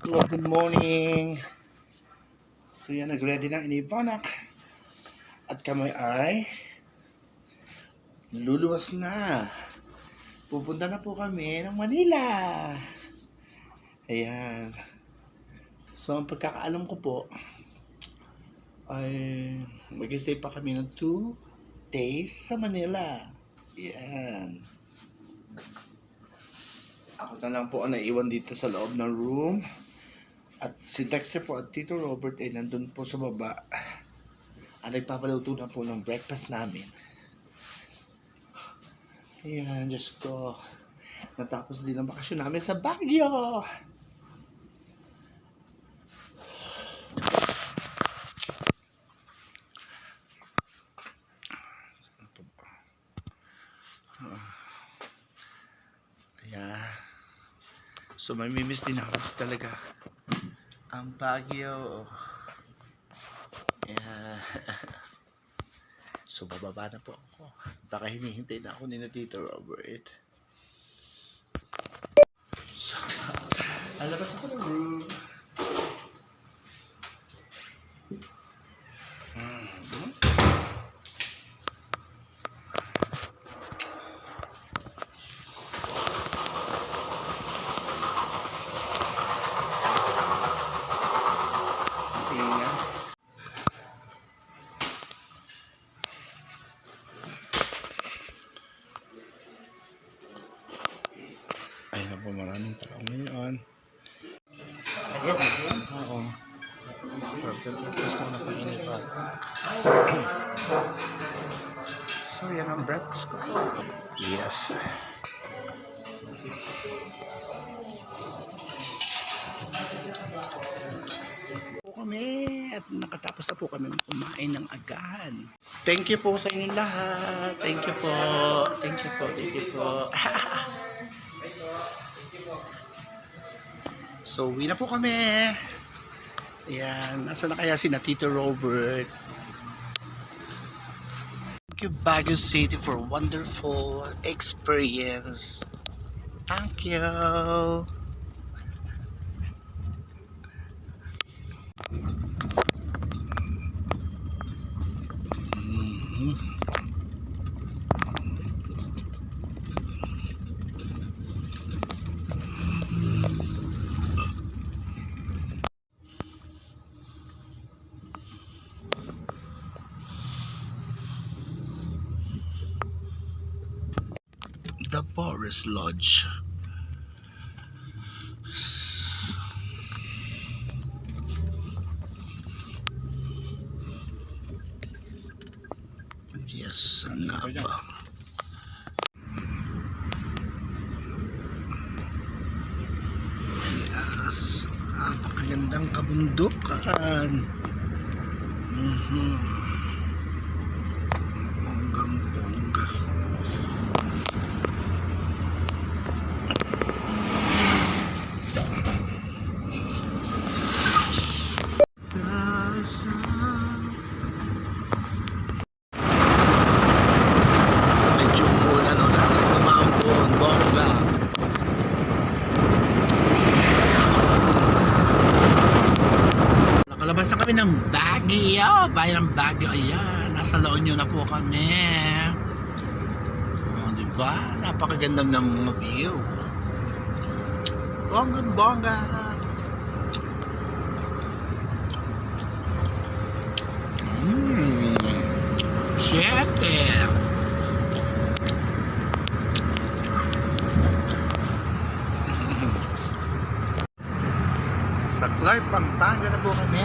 Hello, good morning. So yan, nag-ready ng inipanak. At kami ay luluwas na. Pupunta na po kami ng Manila. Ayan. So, ang pagkakaalam ko po ay mag-stay pa kami ng 2 days sa Manila. Ayan. Ako na lang po ang naiwan dito sa loob ng room. At si Dexter po at Tito Robert ay nandun po sa baba. Ang nagpapaluto na po ng breakfast namin. Ayan, Diyos ko. Natapos din ang bakasyon namin sa Baguio. Ah. Ayan. So, may mimiss din ako talaga. Ang Baguio. Yeah. so, bababa na po ako. Baka hinihintay na ako ni na Tito Robert. So, alabas ako ng room. Po maraming tao ngayon. Oo. Purpose muna sa inipan. so, yan ang breakfast ko. Yes. kami at nakatapos na po kami kumain ng agahan. Thank you po sa inyong lahat. Thank you po. Thank you po. Thank you po. so, uwi na po kami. Ayan. Nasa na kaya si na Tito Robert? Thank you Baguio City for wonderful experience. Thank you. The Forest Lodge. Yes, sana ba? Yes, napakagandang kabundukan. Mhm. Bonggang bongga. Medyo ano na, lumambon, bongga. Nakalabas na kami ng Baguio. Bayan ng Baguio. Ayan, nasa La Union na po kami. Oh, di ba? Napakagandang ng mga view. Bongga, bongga. Mmm. Siete. Sa Clark, Pampanga na po kami.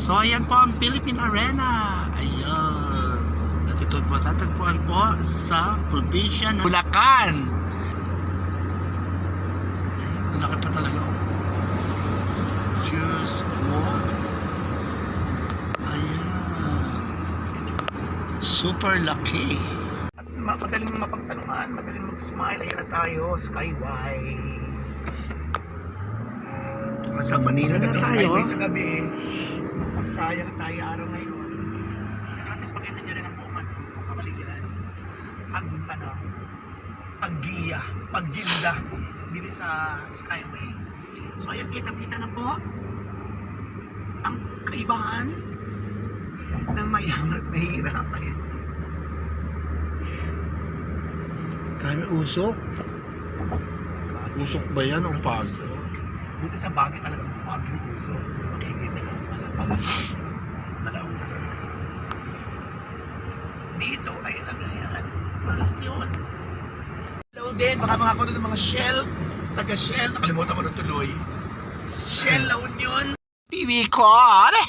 So, ayan po ang Philippine Arena. Ayan. At Ito po tatagpuan po sa probinsya ng Bulacan. Ayan, laki pa talaga. oh. Diyos ko. Ayan. Super laki. At madaling mapagtanungan, madaling mag-smile. Ayan na tayo, Skyway. Sa Manila na tayo. skyway sa gabi. Sayang tayo araw ngayon. At least pakita nyo rin ang buong ano, ang kapaligiran. Pag ano, paggiya, pagginda dito sa Skyway. So ayan, kita-kita na po ang kaibahan ng mayaman at mahihirapan. Kami usok. Usok ba yan o pag? Buti sa bagay talagang fucking usok. Makikita ka pala pala. Pala usok. Dito ay ano yan? Polusyon. Hello din, baka mga kuno ng mga Shell. Taga Shell, nakalimutan ko na tuloy. Shell La Union. Ko, are.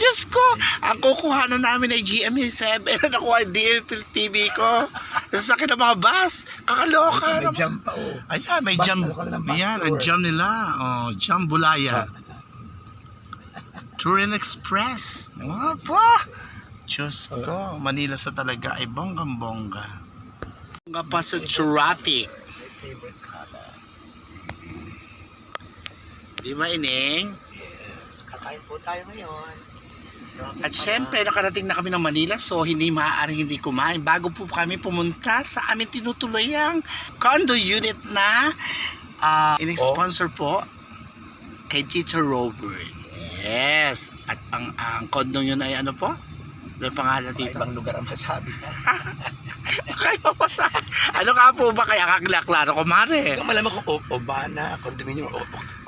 Diyos ko, ang kukuha na namin ay GMA7 na nakuha DFL TV ko. Sa akin ng mga bus. Kakaloka May naman. jump pa oh. Ayan, may Bus, jam. ano Ayan, ang jam nila. Oh, jam Bulaya. Turin Express. Mga pa. Diyos ko, Manila sa talaga ay bonggang-bongga. Bongga pa sa traffic. Di ba, Ining? Yes. Kakain po tayo ngayon. At syempre, nakarating na kami ng Manila so hindi maaaring hindi kumain. Bago po kami pumunta sa aming tinutuluyang condo unit na uh, in-sponsor po kay Tito Robert. Yes. At ang, ang condo yun ay ano po? Ano yung pangalan dito? ibang lugar ang masabi. Kayo pa sa... Ano nga po ba kaya kakla-klaro ko, Mare? Ikaw malaman ko, o, Obana, condominium, o, o,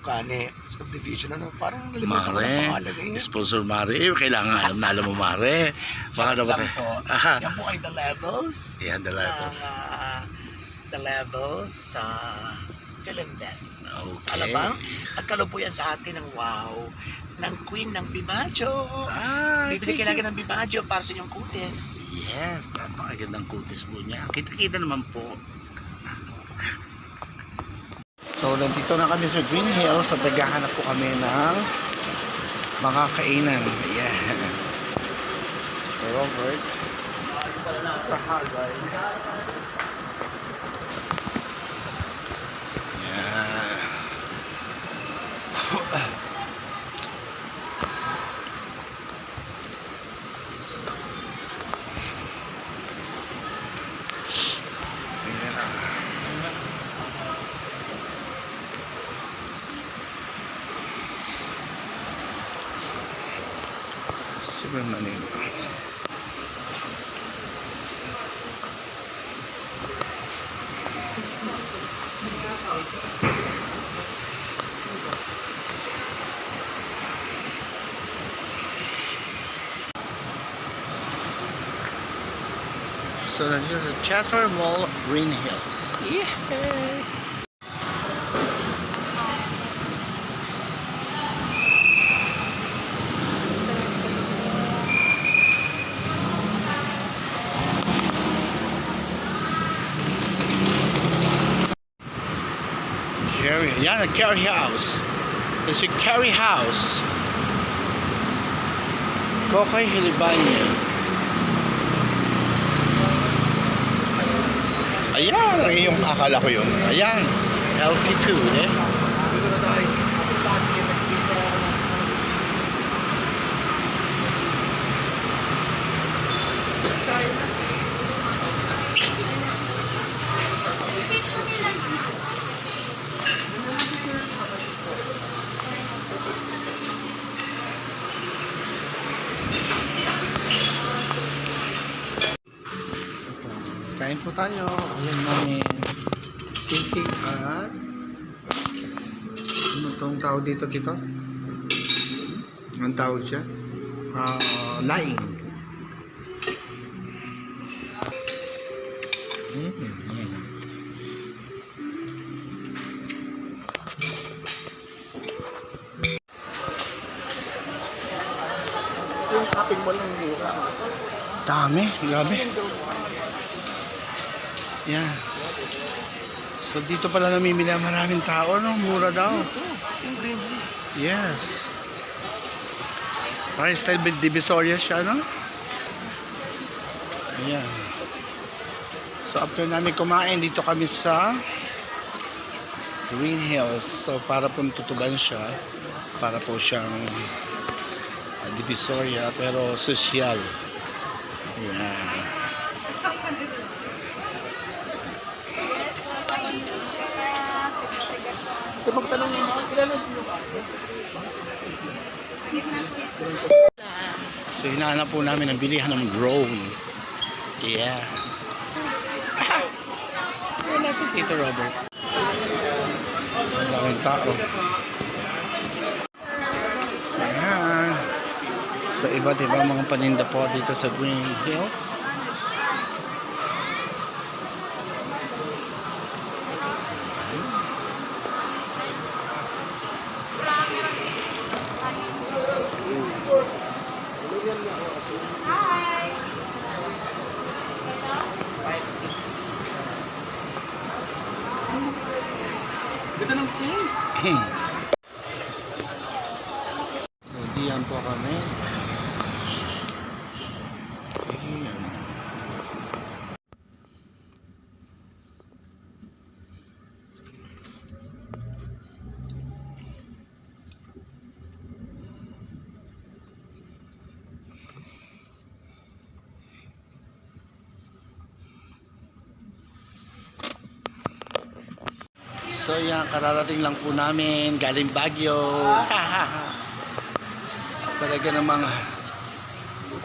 Okane, subdivision, ano, parang nalimutan ko na Mare, pangalan eh. sponsor Mare, kailangan alam na alam mo Mare. Baka naman Lang po. Aha. Yan po ay the levels. Yan, the levels. ng, ah, the levels sa Philinvest. Okay. Sa Alabang. At kalupuyan sa atin ng wow, ng Queen ng Bimaggio. Ah, Bibili ka lagi ng Bimaggio para sa inyong kutis. Yes, napakagandang kutis po niya. Kita-kita naman po. So, nandito na kami sa Green Hills at naghahanap po kami ng mga kainan. Ayan. So, Robert. Yeah. Ayan na. Super Manila. So nandiyo sa Chatter Mall, Green Hills. Yay! Carry, House. It's a Carry House. Kokay Hilibanya. Ayan, iyong akala ko yun. Ayan, LT2, eh. Kain po tayo. Ayan namin. Sisig at ano tong tawag dito dito? Ang tawag siya? Ah, laing. Mm-hmm. Dami, grabe. Yan. So dito pala namimili ang maraming tao, no? Mura daw. Yes. Parang style with Divisoria siya, no? Ayan. So after namin kumain, dito kami sa Green Hills. So para po tutuban siya, para po siyang uh, Divisoria, pero social. Ayan. So hinahanap po namin ang bilihan ng drone. Yeah. Ah! Wala si Tito Robert. Ang daming tao. Ayan. So iba't ibang mga paninda po dito sa Green Hills. Diyan po kami. Ayan. So yan, kararating lang po namin galing Baguio. Talaga namang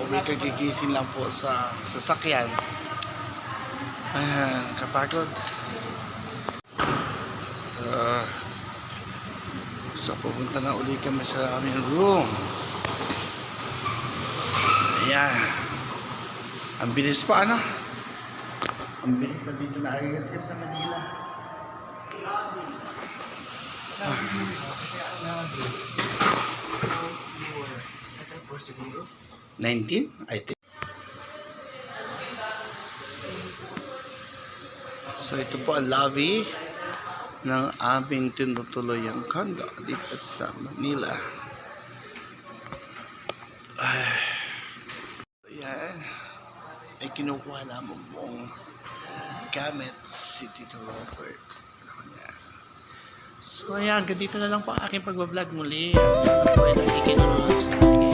uwi kagigising lang po sa sasakyan. Ayan, kapagod. Uh, so pupunta na uli kami sa aming room. Ayan. Ang bilis pa ano? Ang bilis na dito na agad sa Manila. Siguro. 19, I think. So ito po ang lobby ng aming tinutuloy ang condo dito sa Manila. Ay. Ayan. Ay kinukuha namin pong gamit si Tito Robert. So ayan, ganito na lang po ang aking pagbablog muli. At sana po ay nakikinood sa aking